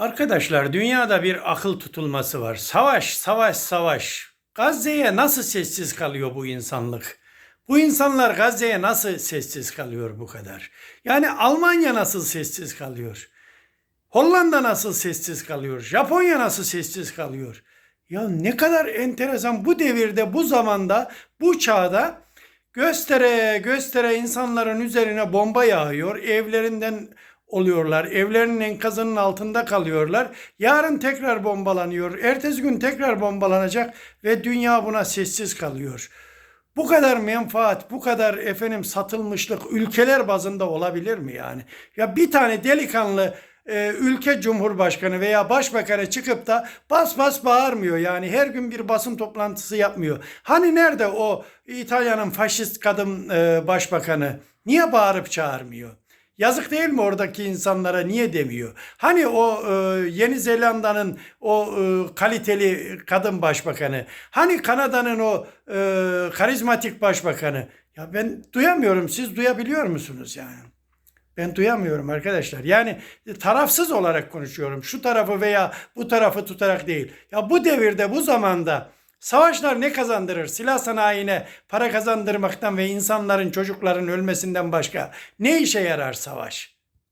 Arkadaşlar dünyada bir akıl tutulması var. Savaş, savaş, savaş. Gazze'ye nasıl sessiz kalıyor bu insanlık? Bu insanlar Gazze'ye nasıl sessiz kalıyor bu kadar? Yani Almanya nasıl sessiz kalıyor? Hollanda nasıl sessiz kalıyor? Japonya nasıl sessiz kalıyor? Ya ne kadar enteresan bu devirde, bu zamanda, bu çağda göstere göstere insanların üzerine bomba yağıyor. Evlerinden oluyorlar. Evlerinin enkazının altında kalıyorlar. Yarın tekrar bombalanıyor. Ertesi gün tekrar bombalanacak ve dünya buna sessiz kalıyor. Bu kadar menfaat, bu kadar efendim satılmışlık ülkeler bazında olabilir mi yani? Ya bir tane delikanlı e, ülke cumhurbaşkanı veya başbakanı çıkıp da bas bas bağırmıyor yani her gün bir basın toplantısı yapmıyor. Hani nerede o İtalya'nın faşist kadın e, başbakanı? Niye bağırıp çağırmıyor? Yazık değil mi oradaki insanlara niye demiyor? Hani o e, Yeni Zelanda'nın o e, kaliteli kadın başbakanı, hani Kanada'nın o e, karizmatik başbakanı. Ya ben duyamıyorum. Siz duyabiliyor musunuz yani? Ben duyamıyorum arkadaşlar. Yani tarafsız olarak konuşuyorum. Şu tarafı veya bu tarafı tutarak değil. Ya bu devirde, bu zamanda savaşlar ne kazandırır? Silah sanayine para kazandırmaktan ve insanların, çocukların ölmesinden başka ne işe yarar savaş?